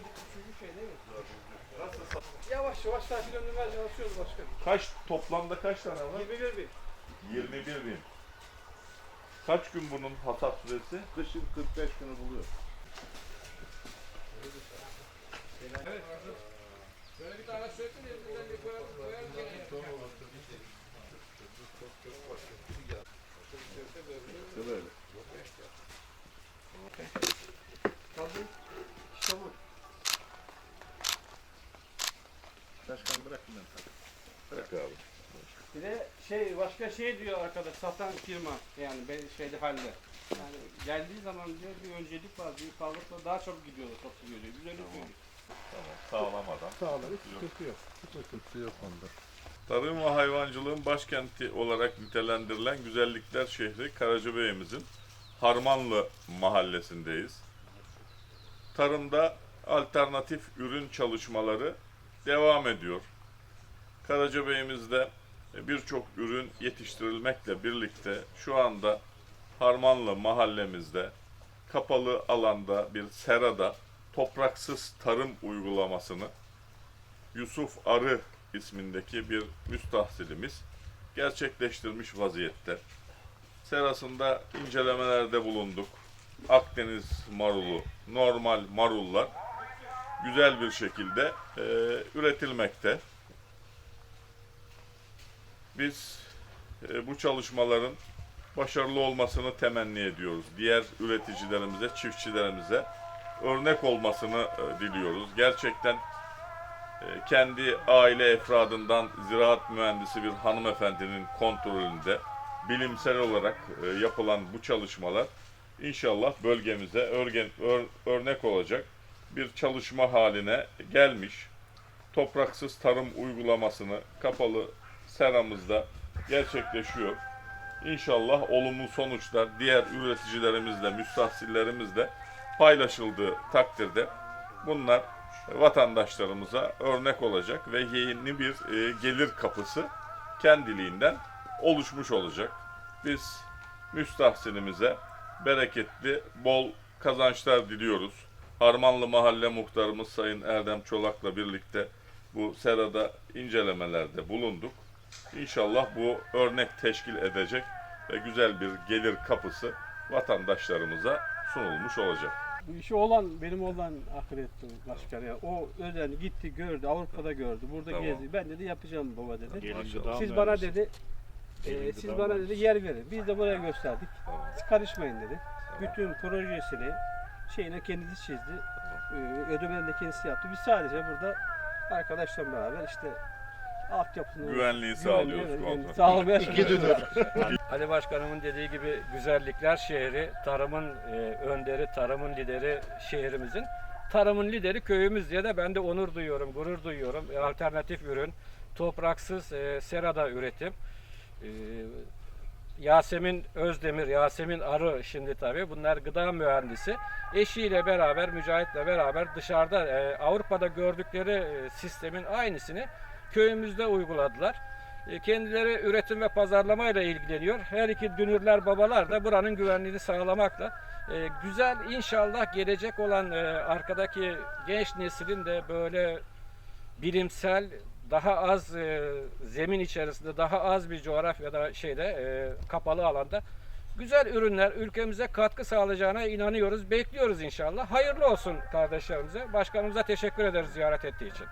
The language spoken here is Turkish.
üçüncü şey değil mi? Yavaş yavaş takip döndürmeye çalışıyoruz başkanım. Kaç toplamda kaç tane var? 21 bin. 21 bin. Kaç gün bunun hasat süresi? Kışın 45 günü buluyor. Evet. Böyle bir tane sökün elimizden bir koyalım koyalım gene. Şöyle öyle. Kaldı. İşte bu. Başkan bırakın ben. Bırak abi. Bir de şey başka şey diyor arkadaş satan firma yani ben şeyde halde. Yani geldiği zaman diyor bir öncelik var bir sağlıkla daha çok gidiyor satılıyor diyor. Biz öyle diyoruz. Tamam. Sağlamadan. Sağları sıkıntı yok. Sıkıntı yok onda. Tarım ve hayvancılığın başkenti olarak nitelendirilen Güzellikler şehri Karacabeyimizin Harmanlı mahallesindeyiz. Tarımda alternatif ürün çalışmaları devam ediyor. Karacabeyimizde birçok ürün yetiştirilmekle birlikte şu anda Harmanlı mahallemizde kapalı alanda bir serada topraksız tarım uygulamasını Yusuf Arı ismindeki bir müstahsilimiz gerçekleştirmiş vaziyette. Serasında incelemelerde bulunduk. Akdeniz marulu, normal marullar güzel bir şekilde e, üretilmekte. Biz e, bu çalışmaların başarılı olmasını temenni ediyoruz. Diğer üreticilerimize, çiftçilerimize örnek olmasını e, diliyoruz. Gerçekten e, kendi aile efradından ziraat mühendisi bir hanımefendinin kontrolünde bilimsel olarak e, yapılan bu çalışmalar inşallah bölgemize örgen, ör- örnek olacak bir çalışma haline gelmiş. Topraksız tarım uygulamasını kapalı seramızda gerçekleşiyor. İnşallah olumlu sonuçlar diğer üreticilerimizle, müstahsillerimizle paylaşıldığı takdirde bunlar vatandaşlarımıza örnek olacak ve yeni bir e, gelir kapısı kendiliğinden oluşmuş olacak. Biz müstahsinimize bereketli, bol kazançlar diliyoruz. Harmanlı Mahalle Muhtarımız Sayın Erdem Çolak'la birlikte bu serada incelemelerde bulunduk. İnşallah bu örnek teşkil edecek ve güzel bir gelir kapısı vatandaşlarımıza sunulmuş olacak. Bu işi olan benim olan akıl etti başkan ya. O özen gitti gördü Avrupa'da gördü burada Tamam. gezdi. Ben dedi yapacağım baba dedi. Gelin Maşallah. Siz bana dedi e, siz bana mühendisi. dedi yer verin. Biz de buraya gösterdik. Tamam. Siz karışmayın dedi. Bütün projesini şeyine kendisi çizdi. Ee, Ödemeni de kendisi yaptı. Biz sadece burada arkadaşlarla beraber işte altyapısını Güvenliği sağlıyoruz, kontrol. Sağlamaya. Ali Başkanımın dediği gibi güzellikler şehri, tarımın e, önderi, tarımın lideri şehrimizin. Tarımın lideri köyümüz diye de ben de onur duyuyorum, gurur duyuyorum. E, alternatif ürün, topraksız e, serada üretim. E, Yasemin Özdemir, Yasemin Arı şimdi tabii bunlar gıda mühendisi. Eşiyle beraber, Mücahit'le beraber dışarıda e, Avrupa'da gördükleri e, sistemin aynısını köyümüzde uyguladılar. E, Kendileri üretim ve pazarlamayla ilgileniyor. Her iki dünürler babalar da buranın güvenliğini sağlamakla e, güzel inşallah gelecek olan e, arkadaki genç neslin de böyle bilimsel daha az zemin içerisinde daha az bir coğrafyada şeyde kapalı alanda güzel ürünler ülkemize katkı sağlayacağına inanıyoruz. Bekliyoruz inşallah. Hayırlı olsun kardeşlerimize. Başkanımıza teşekkür ederiz ziyaret ettiği için.